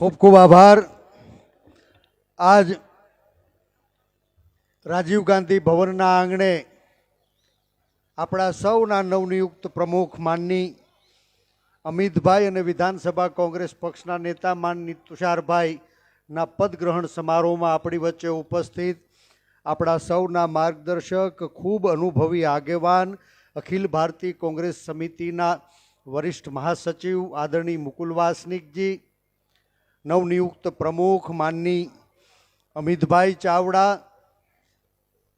ખૂબ ખૂબ આભાર. આજ રાજીવ ગાંધી ભવનના આંગણે આપણા સૌના નવનિયુક્ત પ્રમુખ માનની અમિતભાઈ અને વિધાનસભા કોંગ્રેસ પક્ષના નેતા માનની તુષારભાઈના પદગ્રહણ સમારોહમાં આપણી વચ્ચે ઉપસ્થિત આપણા સૌના માર્ગદર્શક, ખૂબ અનુભવી આગેવાન, અખિલ ભારતીય કોંગ્રેસ સમિતિના વરિષ્ઠ મહાસચિવ આદરણીય મુકુલ વાસનિકજી નવનિયુક્ત પ્રમુખ માનની અમિતભાઈ ચાવડા,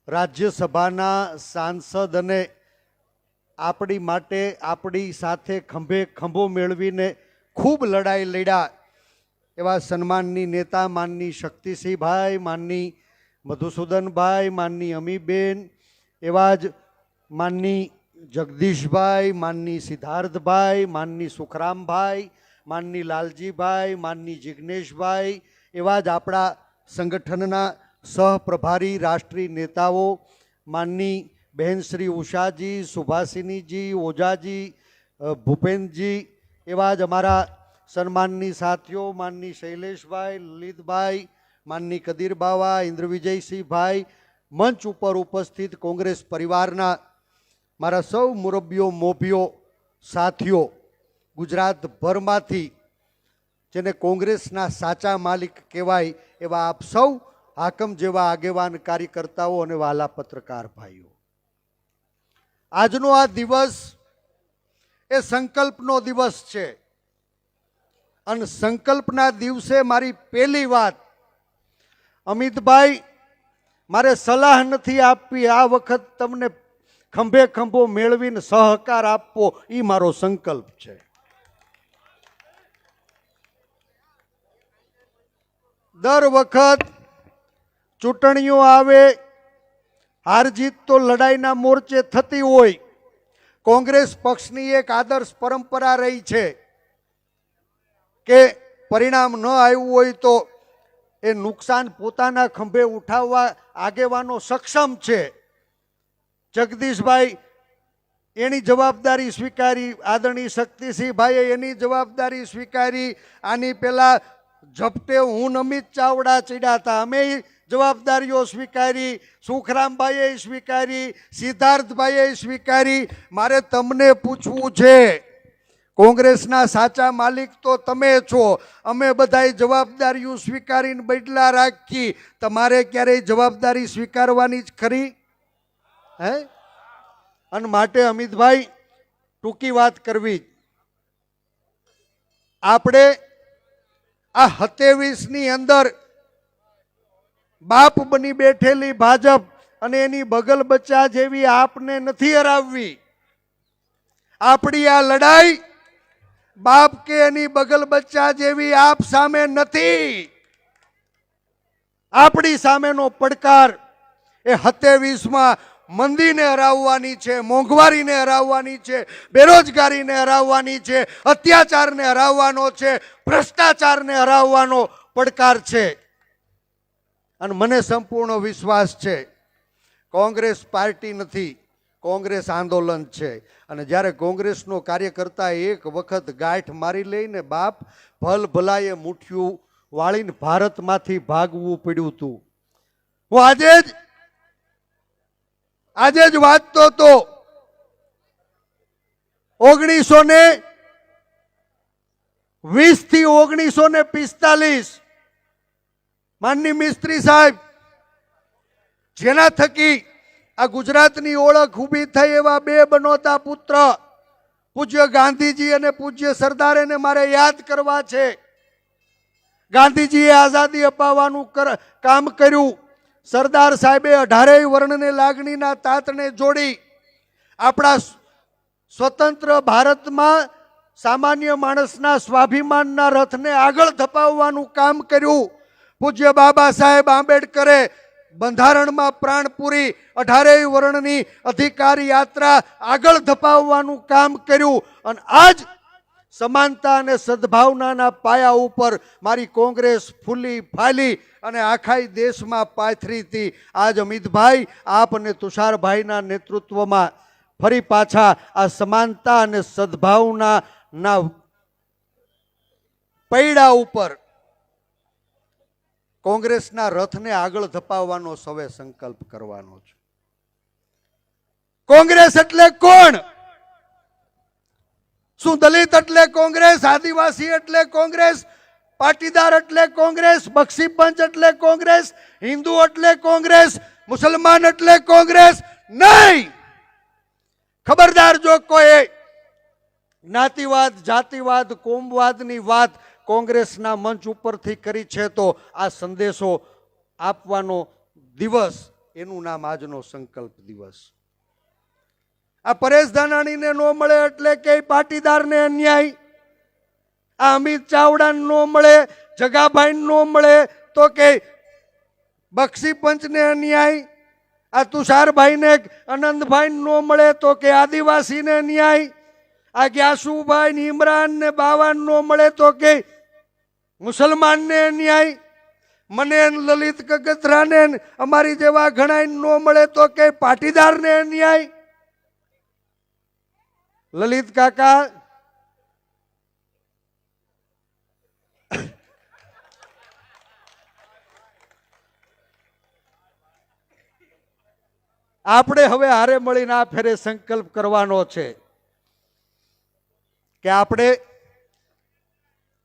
રાજ્યસભાના સાંસદ અને આપણી માટે આપણી સાથે ખંભે ખંભો મેળવીને ખૂબ લડાઈ લડ્યા એવા સન્માનની નેતા માનની શક્તિસિંહભાઈ, માનની મધુસૂદનભાઈ, માનની અમીબેન, એવા જ માનની જગદીશભાઈ, માનની સિદ્ધાર્થભાઈ, માનની સુખરામભાઈ માનની લાલજીભાઈ, માનની જિજ્ઞેશભાઈ એવા જ આપણા સંગઠનના સહપ્રભારી રાષ્ટ્રીય નેતાઓ, માનની બહેન શ્રી ઉષાજી સુભાષિનીજી ઓજાજી ભૂપેન્દ્રજી એવા જ અમારા સન્માનની સાથીઓ, માનની શૈલેષભાઈ, લલિતભાઈ, માનની કદીર બાવા ઇન્દ્રવિજયસિંહભાઈ, મંચ ઉપર ઉપસ્થિત કોંગ્રેસ પરિવારના મારા સૌ મુરબ્બીઓ, મોભીઓ, સાથીઓ ગુજરાતભરમાંથી, જેને કોંગ્રેસના સાચા માલિક કહેવાય એવા આપ સૌ હાકમ જેવા આગેવાન કાર્યકર્તાઓ અને વાલા પત્રકાર ભાઈઓ. આજનો આ દિવસ એ સંકલ્પનો દિવસ છે. અને સંકલ્પના દિવસે મારી પહેલી વાત, અમિતભાઈ, મારે સલાહ નથી આપવી આ વખત તમને ખંભે ખંભો મેળવીને સહકાર આપવો એ મારો સંકલ્પ છે. દર વખત ચૂંટણીઓ આવે, હાર જીત તો લડાઈના મોરચે થતી હોય. કોંગ્રેસ પક્ષની એક આદર્શ પરંપરા રહી છે કે પરિણામ ન આવ્યું હોય તો એ નુકસાન પોતાના ખંભે ઉઠાવવા આગેવાનો સક્ષમ છે. જગદીશભાઈ એની જવાબદારી સ્વીકારી, આદરણીય શક્તિસિંહભાઈએ એની જવાબદારી સ્વીકારી. આની પહેલા ઝપટે હું નમિત ચાવડા ચડ્યા અમે જવાબદારીઓ સ્વીકારી, સુખરામભાઈએ સ્વીકારી, સિદ્ધાર્થભાઈએ સ્વીકારી. મારે તમને પૂછવું છે, કોંગ્રેસના સાચા માલિક તો તમે છો. અમે બધાય જવાબદારીઓ સ્વીકારીને બદલા રાખી. તમારે ક્યારેય જવાબદારી સ્વીકારવાની જ ખરી? હે? અને માટે અમિતભાઈ, ટૂંકી વાત કરવી. આપણે આ સત્યાવીસની અંદર બાપ બની બેઠેલી ભાજપ અને એની બગલ બચ્ચા જેવી આપને નથી હરાવવી. આપણી આ લડાઈ બાપ કે એની બગલ બચ્ચા જેવી આપ સામે નથી. આપણી સામેનો પડકાર એ સત્યાવીસમાં મંદીને હરાવવાની છે, મોંઘવારીને હરાવવાની છે, બેરોજગારીને હરાવવાની છે, અત્યાચારને હરાવવાનો છે, ભ્રષ્ટાચારને હરાવવાનો પડકાર છે. અને મને સંપૂર્ણ વિશ્વાસ છે, કોંગ્રેસ પાર્ટી નથી, કોંગ્રેસ આંદોલન છે. અને જ્યારે કોંગ્રેસનો કાર્યકર્તા એક વખત ગાંઠ મારી લઈને બાપ ભલ ભલાએ મુઠ્યું વાળીને ભારતમાંથી ભાગવું પડ્યું હતું. હું આજે જ આજે જ વાંચતો તો ઓગણીસો ને વીસથી ઓગણીસો ને પિસ્તાલીસ. માનની મિસ્ત્રી સાહેબ, જેના થકી આ ગુજરાતની ઓળખ ઊભી થઈ એવા બે બનોતા પુત્ર, પૂજ્ય ગાંધીજી અને પૂજ્ય સરદારેને મારે યાદ કરવા છે. ગાંધીજીએ આઝાદી અપાવવાનું કામ કર્યું. સરદાર સાહેબે અઢારેય વર્ણને લાગણીના તાતને જોડી આપણા સ્વતંત્ર ભારતમાં સામાન્ય માણસના સ્વાભિમાનના રથને આગળ ધપાવવાનું કામ કર્યું. પૂજ્ય બાબા સાહેબ આંબેડકરે બંધારણમાં પ્રાણ પૂરી અઢારેય વર્ણની અધિકાર યાત્રા આગળ ધપાવવાનું કામ કર્યું. અને આજ સમાનતા અને સદભાવનાના પાયા ઉપર મારી કોંગ્રેસ ફૂલી ફાલી અને આખાય દેશમાં પાથરી હતી. આજ અમિતભાઈ આપ અને તુષારભાઈના નેતૃત્વમાં ફરી પાછા આ સમાનતા અને સદભાવનાના પૈડા ઉપર કોંગ્રેસના રથને આગળ ધપાવવાનો સવે સંકલ્પ કરવાનો છે. કોંગ્રેસ એટલે કોણ? શું દલિત એટલે કોંગ્રેસ, આદિવાસી એટલે કોંગ્રેસ, પાટીદાર એટલે કોંગ્રેસ, બક્ષી પંચ એટલે કોંગ્રેસ, હિન્દુ એટલે કોંગ્રેસ, મુસલમાન એટલે કોંગ્રેસ? નહીં! ખબરદાર જો કોઈ જ્ઞાતિવાદ, જાતિવાદ, કોમવાદની વાત કોંગ્રેસના મંચ ઉપરથી કરી છે તો આ સંદેશો આપવાનો દિવસ, એનું નામ આજનો સંકલ્પ દિવસ. આ પરેશ ધાનાણીને ન મળે એટલે કે પાટીદારને અન્યાય. આ અમિત ચાવડાને ન મળે, જગાભાઈને ન મળે, તો કે બક્ષી પંચને અન્યાય. આ તુષારભાઈને અનંતભાઈને ન મળે, તો કે આદિવાસીને અન્યાય. આ ગ્યાસુભાઈ ને ને બાવાન નો મળે, તો કે મુસલમાનને અન્યાય. મને લલિત કગથરાને અમારી જેવા ઘણા નો મળે, તો કે પાટીદારને ન્યાય લલિત કાકા. આપણે હવે હારે મળીને આ ફેરે સંકલ્પ કરવાનો છે કે આપણે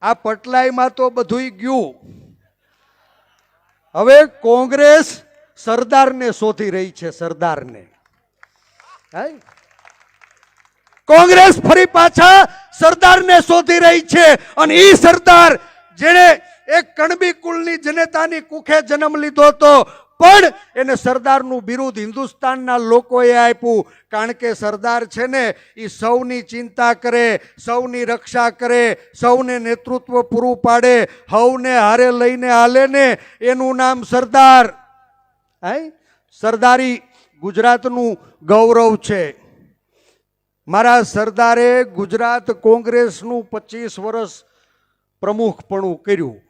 આ પટલાઈમાં તો બધુંય ગયું. હવે કોંગ્રેસ સરદારને શોધી રહી છે, સરદારને. હાય? કોંગ્રેસ ફરી પાછા સરદારને શોધી રહી છે. અને એ સરદાર જેણે એક કણબી કુળની જનતાની કુખે જન્મ લીધો હતો, પણ એને સરદારનું બિરુદ હિન્દુસ્તાનના લોકોએ આપ્યું. કારણ કે સરદાર છે ને એ સૌની ચિંતા કરે, સૌની રક્ષા કરે, સૌને નેતૃત્વ પૂરું પાડે, હવને હારે લઈને હાલે ને, એનું નામ સરદાર. હાય સરદારી ગુજરાતનું ગૌરવ છે. મારા સરદારે ગુજરાત કોંગ્રેસનું પચીસ વર્ષ પ્રમુખપણું કર્યું.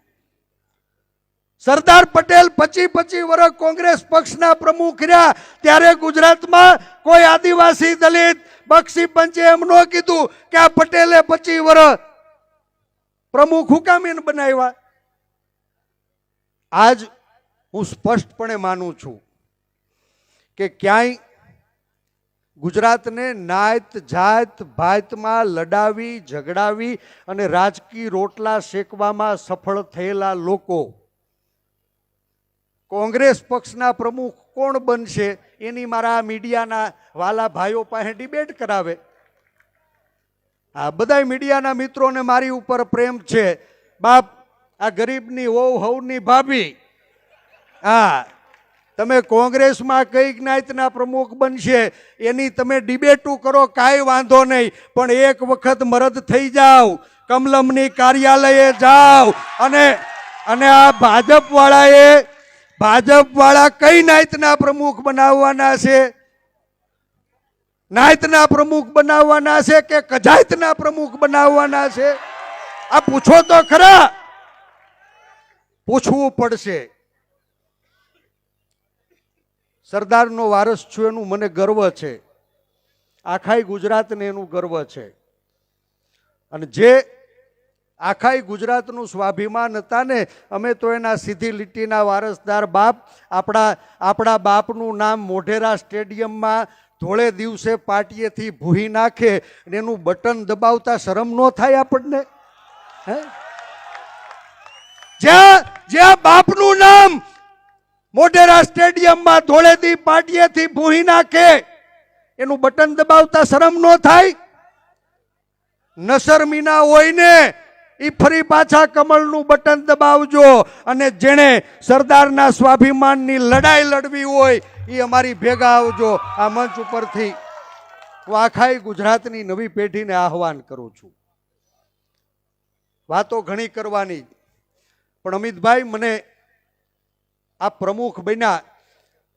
સરદાર પટેલ પચી પચી વર્ષ કોંગ્રેસ પક્ષના પ્રમુખ રહ્યા, ત્યારે ગુજરાતમાં કોઈ આદિવાસી દલિત બક્ષી પંચે એમ ન કીધું કે આ પટેલે પચી વર્ષ પ્રમુખ હુકામીન બનાવ્યા. આજ હું સ્પષ્ટપણે માનું છું કે ક્યાંય ગુજરાતને નાયત જાત ભાતમાં લડાવી, ઝઘડાવી અને રાજકીય રોટલા શેકવામાં સફળ થયેલા લોકો. કોંગ્રેસ પક્ષના પ્રમુખ કોણ બનશે એની મારા મીડિયાના વાલા ભાઈઓ પાસે ડિબેટ કરાવે. આ બધા મીડિયાના મિત્રોને મારી ઉપર પ્રેમ છે. બાપ, આ ગરીબની વહુ હવની ભાભી. હા. તમે કોંગ્રેસમાં કઈ જ્ઞાતના પ્રમુખ બનશે, એની તમે ડિબેટું કરો, કાંઈ વાંધો નહીં. પણ એક વખત મરદ થઈ જાઓ, કમલમની કાર્યાલયે જાઓ. અને અને આ ભાજપવાળાએ, ભાજપવાળા કઈ નાયતના પ્રમુખ બનાવવાના છે? નાયતના પ્રમુખ બનાવવાના છે કે કજાયતના પ્રમુખ બનાવવાના છે? આ પૂછો તો ખરા. પૂછવું પડશે. સરદારનો વારસ છું એનું મને ગર્વ છે. આખાય ગુજરાતને એનું ગર્વ છે. અને જે આખાય ગુજરાતનું સ્વાભિમાન હતા ને, અમે તો એના સીધી લીટીના વારસદાર બાપ, આપણા આપણા બાપનું નામ મોઢેરા સ્ટેડિયમમાં ધોળે દિવસે પાટીએથી ભૂહી નાખે અને એનું બટન દબાવતા શરમ ન થાય આપણને? હે? જ્યાં જ્યાં બાપનું નામ મોઢેરા સ્ટેડિયમમાં ધોળેથી પાટીએથી ભૂહી નાખે. એનું બટન દબાવતા શરમ ન થાય. નસરમીના હોય ને એ ફરી પાછા કમળનું બટન દબાવજો. અને જેણે સરદારના સ્વાભિમાનની લડાઈ લડવી હોય એ અમારી ભેગા આવજો. આ મંચ ઉપરથી હું આખાય ગુજરાતની નવી પેઢીને આહવાન કરું છું. વાતો ઘણી કરવાની. પણ અમિતભાઈ, મને આ પ્રમુખ બન્યા.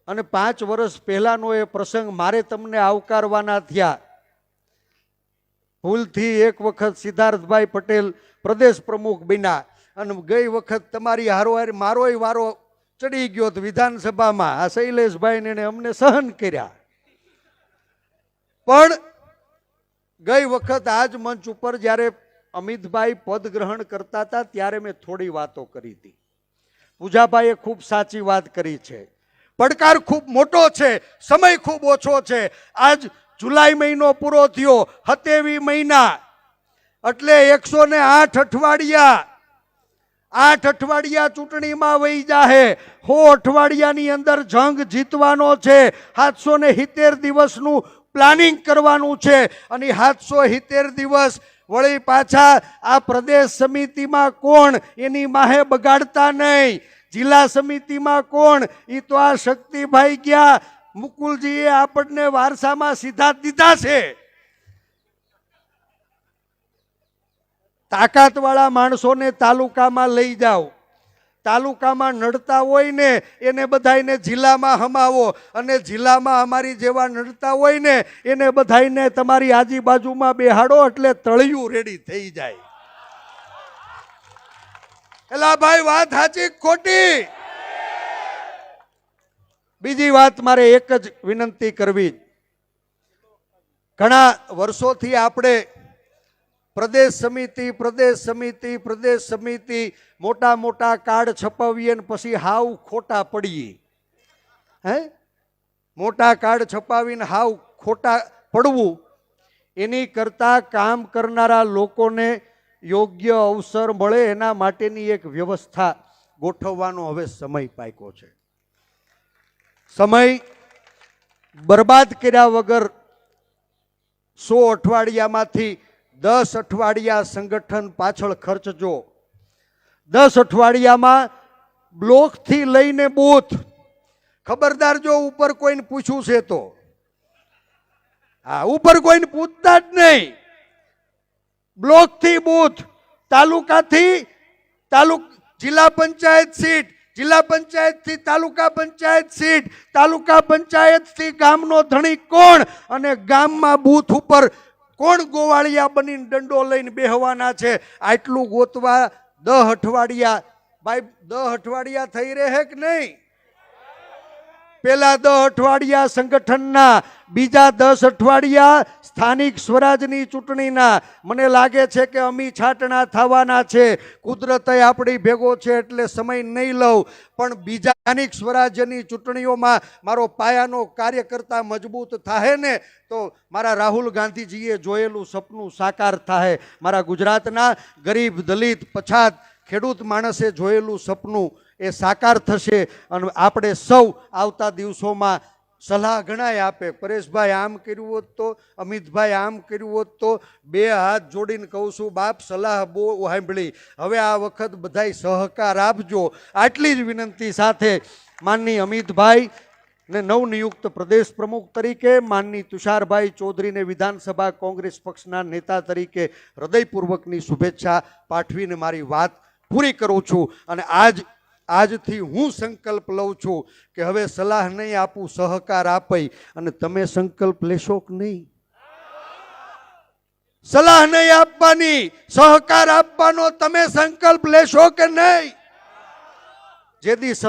અને પાંચ વર્ષ પહેલાનો એ પ્રસંગ મારે તમને આવકારવાના થયા. ભૂલથી એક વખત સિદ્ધાર્થભાઈ પટેલ પ્રદેશ પ્રમુખ બન્યા. અને ગઈ વખત તમારી હારોહારી મારોય વારો ચડી ગયો તો વિધાનસભામાં. આ શૈલેષભાઈ ને અમને સહન કર્યા. પણ ગઈ વખત આજ મંચ ઉપર જ્યારે અમિતભાઈ પદ ગ્રહણ કરતા હતા, ત્યારે મેં થોડી વાતો કરી હતી. પૂજાભાઈએ ખૂબ સાચી વાત કરી છે. પડકાર ખૂબ મોટો છે, સમય ખૂબ ઓછો છે. આજ જુલાઈ મહિનો પૂરો થયો, હતેવી મહિના. એટલે એકસો ને આઠ અઠવાડિયા. આઠ અઠવાડિયા ચૂંટણીમાં વહી જાહે. હો અઠવાડિયાની અંદર જંગ જીતવાનો છે. સાતસો ને સિત્તેર દિવસનું પ્લાનિંગ કરવાનું છે. અને સાતસો સિત્તેર દિવસ વળી પાછા આ પ્રદેશ સમિતિમાં કોણ? એની માહે બગાડતા નહીં. જિલ્લા સમિતિમાં કોણ? એ તો આ શક્તિભાઈ ગયા. મુકુલજીએ આપણને વારસામાં સીધા દીધા છે. તાકાતવાળા માણસોને તાલુકામાં લઈ જાઓ. તાલુકામાં નડતા હોય ને, એને બધાને જિલ્લામાં હમાવો. અને જિલ્લામાં અમારી જેવા નડતા હોય ને, એને બધાને તમારી આજુબાજુમાં બેહાડો એટલે તળિયું રેડી થઈ જાય. એલા ભાઈ, વાત સાચી ખોટી? બીજી વાત મારે એક જ વિનંતી કરવી. ઘણા વર્ષોથી આપણે પ્રદેશ સમિતિ પ્રદેશ સમિતિ પ્રદેશ સમિતિ, મોટા મોટા કાર્ડ છપાવીએ ને પછી હાવ ખોટા પડીએ. હે? મોટા કાર્ડ છપાવીને હાવ ખોટા પડવું. એની કરતાં કામ કરનારા લોકોને યોગ્ય અવસર મળે એના માટેની એક વ્યવસ્થા ગોઠવવાનો હવે સમય પાક્યો છે. સમય બરબાદ કર્યા વગર સો અઠવાડિયામાંથી દસ અઠવાડિયા સંગઠન પાછળ ખર્ચજો. દસ અઠવાડિયામાં બ્લોકથી લઈને બૂથ. ખબરદાર જો ઉપર કોઈને પૂછવું છે તો? હા, ઉપર કોઈને પૂછતા જ નહીં. બ્લોકથી બૂથ, તાલુકાથી તાલુક, જિલ્લા પંચાયત સીટ, જિલ્લા પંચાયતથી તાલુકા પંચાયત સીટ, તાલુકા પંચાયતથી ગામનો ધણી કોણ અને ગામમાં બૂથ ઉપર કોણ ગોવાળિયા બનીને દંડો લઈને બેહવાના છે? આટલું ગોતવા દહ અઠવાડિયા, ભાઈ, દહ અઠવાડિયા થઈ રહે કે નહીં? પેલા દસ અઠવાડિયા સંગઠનના, બીજા દસ અઠવાડિયા સ્થાનિક સ્વરાજની ચૂંટણીના. મને લાગે છે કે અમી છાટણા થવાના છે. કુદરતે આપણી ભેગો છે એટલે સમય નહીં લઉં. પણ બીજા સ્થાનિક સ્વરાજ્યની ચૂંટણીઓમાં મારો પાયાનો કાર્યકર્તા મજબૂત થાય ને, તો મારા રાહુલ ગાંધીજીએ જોયેલું સપનું સાકાર થાય મારા ગુજરાતના ગરીબ દલિત પછાત ખેડૂત માણસે જોયેલું સપનું એ સાકાર થશે અને આપણે સૌ આવતા દિવસોમાં સલાહ ગણાય આપે. પરેશભાઈ આમ કર્યું હોત તો, અમિતભાઈ આમ કર્યું હોત તો, બે હાથ જોડીને કહું છું, બાપ સલાહ બહુ સાંભળી. હવે આ વખત બધાય સહકાર આપજો. આટલી જ વિનંતી સાથે માનની અમિતભાઈ ને નવનિયુક્ત પ્રદેશ પ્રમુખ તરીકે, માનની તુષારભાઈ ચૌધરીને વિધાનસભા કોંગ્રેસ પક્ષના નેતા તરીકે હૃદયપૂર્વકની શુભેચ્છા પાઠવીને મારી વાત પૂરી કરું છું. અને આજ આજથી હું સંકલ્પ લઉં છું કે હવે સલાહ નહીં આપું, સહકાર આપી અને તમે સંકલ્પ લેશો કે નહીં? સલાહ નહીં આપવાની, સહકાર આપવાનો તમે સંકલ્પ લેશો કે નહીં? જેથી સલાહ